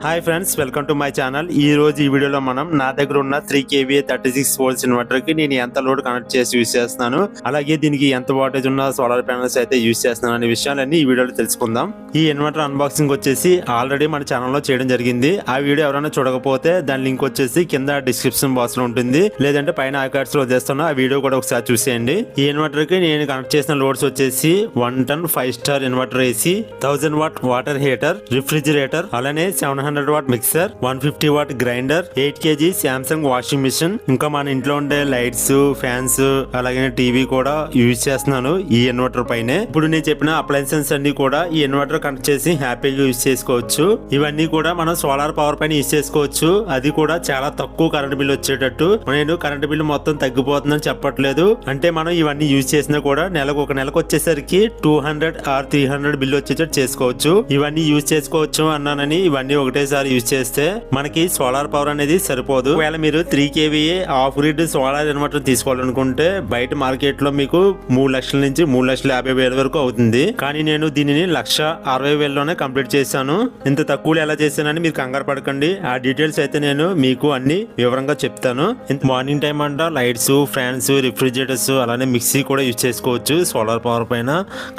Hi friends welcome to my channel ఈ రోజు ఈ వీడియోలో మనం నా దగ్గర ఉన్న three KV thirty six volts ఇన్వర్టర్కి నేను ఎంత లోడ్ కనెక్ట్ చేసి యూస్ చేస్తున్నాను అలాగే దీనికి ఎంత వాటేజ్ ఉన్న సోలార్ ప్యానల్స్ అయితే యూస్ చేస్తున్నాను అనే విషయాలన్నీ ఈ వీడియోలో తెలుసుకుందాం. ఈ ఇన్వర్టర్ అన్బాక్సింగ్ వచ్చేసి ఆల్రెడీ మన ఛానల్లో చేయడం జరిగింది. ఆ వీడియో ఎవరైనా చూడకపోతే దాని లింక్ వచ్చేసి కింద డిస్క్రిప్షన్ బాక్స్లో ఉంటుంది. లేదంటే పైన ఐకార్డ్స్లో చేస్తున్న ఆ వీడియో కూడా ఒకసారి చూసేయండి. ఈ ఇన్వర్టర్కి నేను కనెక్ట్ చేసిన లోడ్స్ వచ్చేసి one ton five star inverter AC thousand watt water heater refrigerator అలానే seven hundred watt mixer one fifty watt grinder eight KG Samsung washing machine. ఇంకా మన ఇంట్లో ఉండే లైట్స్ ఫ్యాన్స్ అలాగే టీవీ కూడా యూజ్ చేస్తున్నాను ఈ ఇన్వర్టర్ పైనే. ఇప్పుడు నేను చెప్పిన అప్లయన్సెస్ అన్ని కూడా ఈ ఇన్వర్టర్ కనెక్ట్ చేసి హ్యాపీగా యూజ్ చేసుకోవచ్చు. ఇవన్నీ కూడా మనం సోలార్ పవర్ పైన యూజ్ చేసుకోవచ్చు. అది కూడా చాలా తక్కువ కరెంట్ బిల్ వచ్చేటట్టు. నేను కరెంట్ బిల్ మొత్తం తగ్గిపోతుందని చెప్పట్లేదు. అంటే మనం ఇవన్నీ యూజ్ చేసినా కూడా నెలకు ఒక నెలకు వచ్చేసరికి two hundred or three hundred bill వచ్చేటట్టు చేసుకోవచ్చు. ఇవన్నీ యూజ్ చేసుకోవచ్చు అన్నానని ఇవన్నీ ఒకటి ఒకటేసారి యూజ్ చేస్తే మనకి సోలార్ పవర్ అనేది సరిపోదు. ఒకవేళ మీరు three KVA off grid solar inverter తీసుకోవాలనుకుంటే బయట మార్కెట్లో మీకు మూడు లక్షల నుంచి మూడు లక్షల యాభై వేల వరకు అవుతుంది. కానీ నేను దీనిని లక్ష అరవై వేలలోనే కంప్లీట్ చేశాను. ఇంత తక్కువలో ఎలా చేశానని మీరు కంగారు పడకండి. ఆ డీటెయిల్స్ అయితే నేను మీకు అన్ని వివరంగా చెప్తాను. మార్నింగ్ టైం అంట లైట్స్ ఫ్యాన్స్ రిఫ్రిజిరేటర్స్ అలానే మిక్సీ కూడా యూజ్ చేసుకోవచ్చు సోలార్ పవర్ పైన.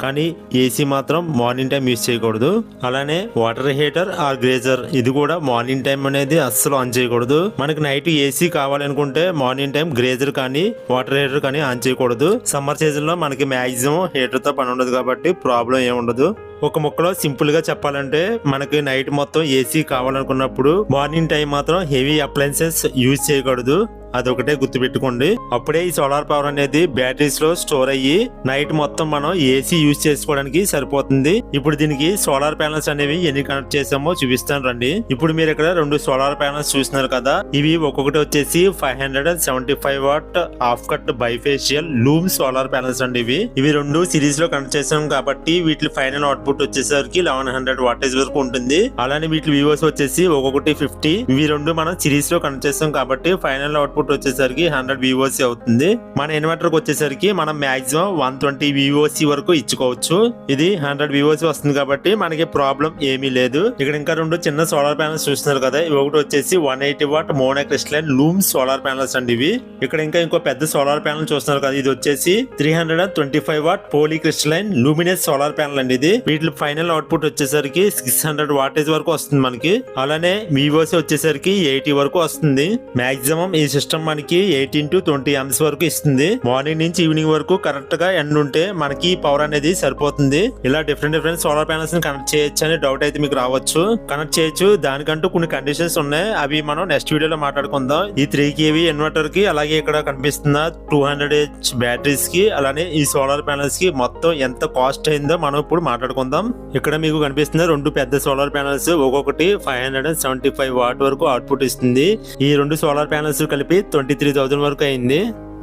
కానీ ఏసీ మాత్రం మార్నింగ్ టైం యూజ్ చేయకూడదు. అలానే వాటర్ హీటర్ ఆర్ గ్రేజర్ ఇది కూడా మార్నింగ్ టైం అనేది అస్సలు ఆన్ చేయకూడదు. మనకి నైట్ ఏసీ కావాలనుకుంటే మార్నింగ్ టైం గ్రేజర్ కానీ వాటర్ హీటర్ కానీ ఆన్ చేయకూడదు. సమ్మర్ సీజన్లో మనకి మాక్సిమం హీటర్తో పని ఉండదు కాబట్టి ప్రాబ్లం ఏమి ఉండదు. ఒక ముక్కలో సింపుల్గా చెప్పాలంటే మనకి నైట్ మొత్తం ఏసీ కావాలనుకున్నప్పుడు మార్నింగ్ టైం మాత్రం హెవీ అప్లయన్సెస్ యూజ్ చేయకూడదు. అదొకటే గుర్తుపెట్టుకోండి. అప్పుడే ఈ సోలార్ పవర్ అనేది బ్యాటరీస్లో స్టోర్ అయ్యి నైట్ మొత్తం మనం ఏసీ యూజ్ చేసుకోవడానికి సరిపోతుంది. ఇప్పుడు దీనికి సోలార్ ప్యానల్స్ అనేవి ఎన్ని కనెక్ట్ చేసామో చూపిస్తాను రండి. ఇప్పుడు మీరు ఇక్కడ రెండు సోలార్ ప్యానల్స్ చూస్తున్నారు కదా. ఇవి ఒక్కొక్కటి వచ్చేసి five hundred and seventy five watt half cut bifacial Loom solar panels అండి ఇవి. ఇవి రెండు సిరీస్లో కనెక్ట్ చేసాం కాబట్టి వీటి ఫైనల్ అవుట్పుట్ వచ్చేసరికి లెవెన్ హండ్రెడ్ వాటేజ్ వరకు ఉంటుంది. అలానే వీటి వివోస్ వచ్చేసి ఒక్కొక్కటి ఫిఫ్టీ ఇవి రెండు మనం సిరీస్లో కనెక్ట్ చేస్తాం కాబట్టి ఫైనల్ అవుట్పుట్ వచ్చేసరికి హండ్రెడ్ వివోసి అవుతుంది. మన ఇన్వర్టర్ వచ్చేసరికి మనం మాక్సిమం వన్ ట్వంటీ వివోసి వరకు ఇచ్చుకోవచ్చు. ఇది హండ్రెడ్ వివోసి వస్తుంది కాబట్టి మనకి ప్రాబ్లం ఏమీ లేదు. ఇక్కడ ఇంకా రెండు చిన్న సోలార్ ప్యానల్స్ చూస్తున్నారు కదా. ఇవి ఒకటి వచ్చేసి one eighty watt mono crystalline Loom solar panels అండి ఇవి. ఇక్కడ ఇంకా ఇంకో పెద్ద సోలార్ ప్యానల్ చూస్తున్నారు కదా. ఇది వచ్చేసి three hundred and twenty five watt poly crystalline Luminous solar panel అండి ఇది. వీటి ఫైనల్ అవుట్పుట్ వచ్చేసరికి సిక్స్ హండ్రెడ్ వాటేజ్ వరకు వస్తుంది మనకి. అలానే వివోసి వచ్చేసరికి ఎయిటీ వరకు వస్తుంది. మాక్సిమం ఈ సిస్టమ్ మనకి ఎయిటీన్ టు ట్వంటీ ఎంస్ వరకు ఇస్తుంది. మార్నింగ్ నుంచి ఈవినింగ్ వరకు కరెక్ట్గా ఎండ్ ఉంటే మనకి పవర్ అనేది సరిపోతుంది. ఇలా డిఫరెంట్ డిఫరెంట్ సోలార్ ప్యానల్స్ని కనెక్ట్ చేయొచ్చు అనే డౌట్ అయితే మీకు రావచ్చు. కనెక్ట్ చేయొచ్చు. దానికంటూ కొన్ని కండిషన్స్ ఉన్నాయి. అవి మనం నెక్స్ట్ వీడియోలో మాట్లాడుకుందాం. ఈ త్రీ కేవీ ఇన్వర్టర్కి అలాగే ఇక్కడ కనిపిస్తున్న టూ హండ్రెడ్ హెచ్ బ్యాటరీస్కి అలానే ఈ సోలార్ ప్యానల్స్కి మొత్తం ఎంత కాస్ట్ అయిందో మనం ఇప్పుడు మాట్లాడుకుందాం. ఇక్కడ మీకు కనిపిస్తున్న రెండు పెద్ద సోలార్ ప్యానల్స్ ఒక్కొక్కటి five hundred and seventy five watt వరకు అవుట్పుట్ ఇస్తుంది. ఈ రెండు సోలార్ ప్యానల్స్ కలిపి ట్వంటీ త్రీ థౌజండ్ వరకు అయింది.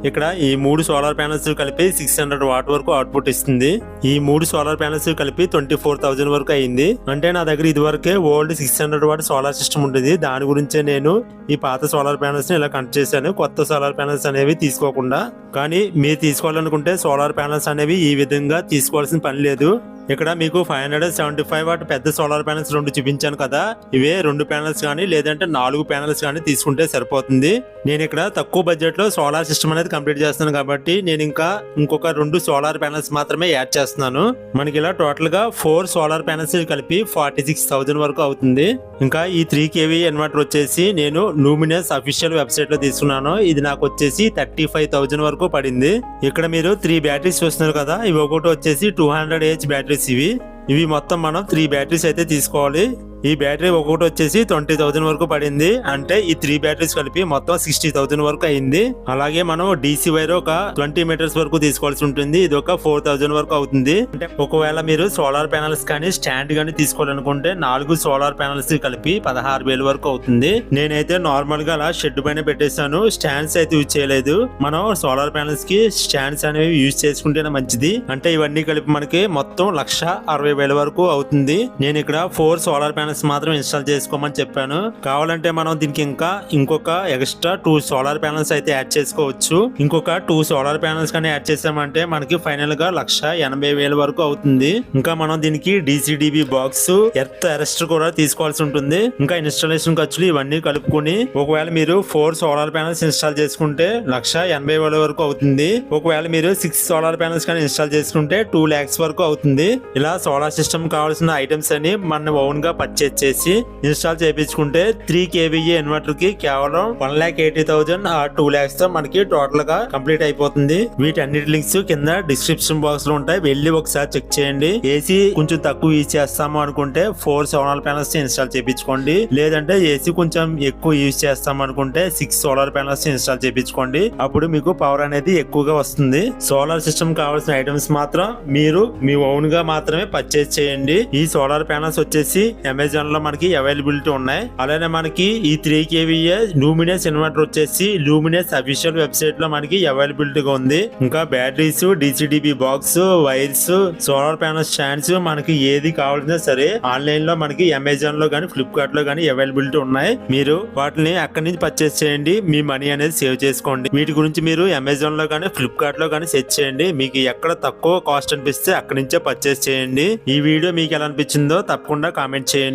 ఇక్కడ ఈ మూడు సోలార్ ప్యానల్స్ కలిపి సిక్స్ హండ్రెడ్ వాట్ వరకు అవుట్పుట్ ఇస్తుంది. ఈ మూడు సోలార్ ప్యానల్స్ కలిపి ట్వంటీ ఫోర్ థౌసండ్ వరకు అయింది. అంటే నా దగ్గర ఇది వరకే old six hundred watt solar system ఉంటుంది దాని గురించే నేను ఈ పాత సోలార్ ప్యానల్స్ని ఇలా కనెక్ట్ చేశాను. కొత్త సోలార్ ప్యానల్స్ అనేవి తీసుకోకుండా. కానీ మీరు తీసుకోవాలనుకుంటే సోలార్ ప్యానల్స్ అనేవి ఈ విధంగా తీసుకోవాల్సిన పని లేదు. ఇక్కడ మీకు five hundred seventy five watt పెద్ద సోలార్ ప్యానల్స్ రెండు చూపించాను కదా. ఇవే రెండు ప్యానల్స్ కానీ లేదంటే నాలుగు ప్యానల్స్ కానీ తీసుకుంటే సరిపోతుంది. నేను ఇక్కడ తక్కువ బడ్జెట్లో సోలార్ సిస్టమ్ అనేది కంప్లీట్ చేస్తున్నాను కాబట్టి నేను ఇంకా ఇంకొక రెండు సోలార్ ప్యానల్స్ మాత్రమే యాడ్ చేస్తున్నాను. మనకి ఇలా టోటల్గా ఫోర్ సోలార్ ప్యానల్స్ కలిపి ఫార్టీ సిక్స్ థౌసండ్ వరకు అవుతుంది. ఇంకా ఈ త్రీ కేవీ ఇన్వర్టర్ వచ్చేసి నేను లూమినస్ అఫీషియల్ వెబ్సైట్లో తీసుకున్నాను. ఇది నాకు వచ్చేసి థర్టీ ఫైవ్ థౌసండ్ వరకు పడింది. ఇక్కడ మీరు త్రీ బ్యాటరీస్ చూస్తున్నారు కదా. ఇవి ఒకటి వచ్చేసి టూ హండ్రెడ్ బ్యాటరీ బ్యాటరీస్ ఇవి. ఇవి మొత్తం మనం త్రీ బ్యాటరీస్ అయితే తీసుకోవాలి. ఈ బ్యాటరీ ఒక్కొక్కటి వచ్చేసి ట్వంటీ థౌసండ్ వరకు పడింది. అంటే ఈ త్రీ బ్యాటరీస్ కలిపి మొత్తం సిక్స్టీ థౌసండ్ వరకు అయింది. అలాగే మనం డీసీ వైర్ ఒక ట్వంటీ మీటర్స్ వరకు తీసుకోవాల్సి ఉంటుంది. ఇది ఒక ఫోర్ థౌసండ్ వరకు అవుతుంది. అంటే ఒకవేళ మీరు సోలార్ ప్యానల్స్ కానీ స్టాండ్ కానీ తీసుకోవాలనుకుంటే నాలుగు సోలార్ ప్యానల్స్ కలిపి పదహారు వేలు వరకు అవుతుంది. నేనైతే నార్మల్గా అలా షెడ్ పైన పెట్టేశాను. స్టాండ్స్ అయితే యూజ్ చేయలేదు. మనం సోలార్ ప్యానల్స్కి స్టాండ్స్ అనేవి యూజ్ చేసుకుంటేనే మంచిది. అంటే ఇవన్నీ కలిపి మనకి మొత్తం లక్ష అరవై వేల వరకు అవుతుంది. నేను ఇక్కడ ఫోర్ సోలార్ ప్యానల్స్ ప్యానల్స్ మాత్రం ఇన్స్టాల్ చేసుకోమని చెప్పాను. కావాలంటే మనం దీనికి ఇంకా ఇంకొక ఎక్స్ట్రా టూ సోలార్ ప్యానల్స్ అయితే యాడ్ చేసుకోవచ్చు. ఇంకొక టూ సోలార్ ప్యానల్స్ కానీ యాడ్ చేసామంటే మనకి ఫైనల్గా లక్ష ఎనభై వేల వరకు అవుతుంది. ఇంకా మనం దీనికి డిసిడిబి బాక్స్ ఎర్త్ అరెస్ట్ కూడా తీసుకోవాల్సి ఉంటుంది. ఇంకా ఇన్స్టాలేషన్ ఖర్చులు ఇవన్నీ కలుపుకొని ఒకవేళ మీరు ఫోర్ సోలార్ ప్యానల్స్ ఇన్స్టాల్ చేసుకుంటే లక్ష ఎనభై వేల వరకు అవుతుంది. ఒకవేళ మీరు సిక్స్ సోలార్ ప్యానల్స్ కానీ ఇన్స్టాల్ చేసుకుంటే టూ ల్యాక్స్ వరకు అవుతుంది. ఇలా సోలార్ సిస్టమ్ కావాల్సిన ఐటమ్స్ అని మన ఓన్గా పర్చేస్ చేసి ఇన్స్టాల్ చేయించుకుంటే త్రీ కేవీఏ ఇన్వర్టర్కి కేవలం వన్ ల్యాక్ ఎయిటీ థౌసండ్ ఆ టూ ల్యాక్స్తో మనకి టోటల్గా కంప్లీట్ అయిపోతుంది. వీటన్నిటి లింక్స్ కింద డిస్క్రిప్షన్ బాక్స్లో ఉంటాయి. వెళ్ళి ఒకసారి చెక్ చేయండి. ఏసీ కొంచెం తక్కువ యూజ్ చేస్తాము అనుకుంటే ఫోర్ సోలార్ ప్యానల్స్ ఇన్స్టాల్ చేయించుకోండి. లేదంటే ఏసీ కొంచెం ఎక్కువ యూజ్ చేస్తాం అనుకుంటే సిక్స్ సోలార్ ప్యానల్స్ ఇన్స్టాల్ చేయించుకోండి. అప్పుడు మీకు పవర్ అనేది ఎక్కువగా వస్తుంది. సోలార్ సిస్టమ్ కావాల్సిన ఐటమ్స్ మాత్రం మీరు మీ ఓన్గా మాత్రమే పర్చేస్ చేయండి. ఈ సోలార్ ప్యానల్స్ వచ్చేసి అమెజాన్లో మనకి అవైలబిలిటీ ఉన్నాయి. అలానే మనకి ఈ త్రీ కేవీఏ లూమినస్ ఇన్వర్టర్ వచ్చేసి లూమినస్ అఫీషియల్ వెబ్సైట్లో మనకి అవైలబిలిటీగా ఉంది. ఇంకా batteries DCDB box wires solar panel stands మనకి ఏది కావాలన్నా సరే ఆన్లైన్లో మనకి అమెజాన్లో కానీ ఫ్లిప్కార్ట్లో కానీ అవైలబిలిటీ ఉన్నాయి. మీరు వాటిని అక్కడి నుంచి పర్చేస్ చేయండి. మీ మనీ అనేది సేవ్ చేసుకోండి. వీటి గురించి మీరు అమెజాన్లో కానీ ఫ్లిప్కార్ట్లో కానీ సెర్చ్ చేయండి. మీకు ఎక్కడ తక్కువ కాస్ట్ అనిపిస్తే అక్కడి నుంచే పర్చేస్ చేయండి. ఈ వీడియో మీకు ఎలా అనిపించిందో తప్పకుండా కామెంట్ చేయండి.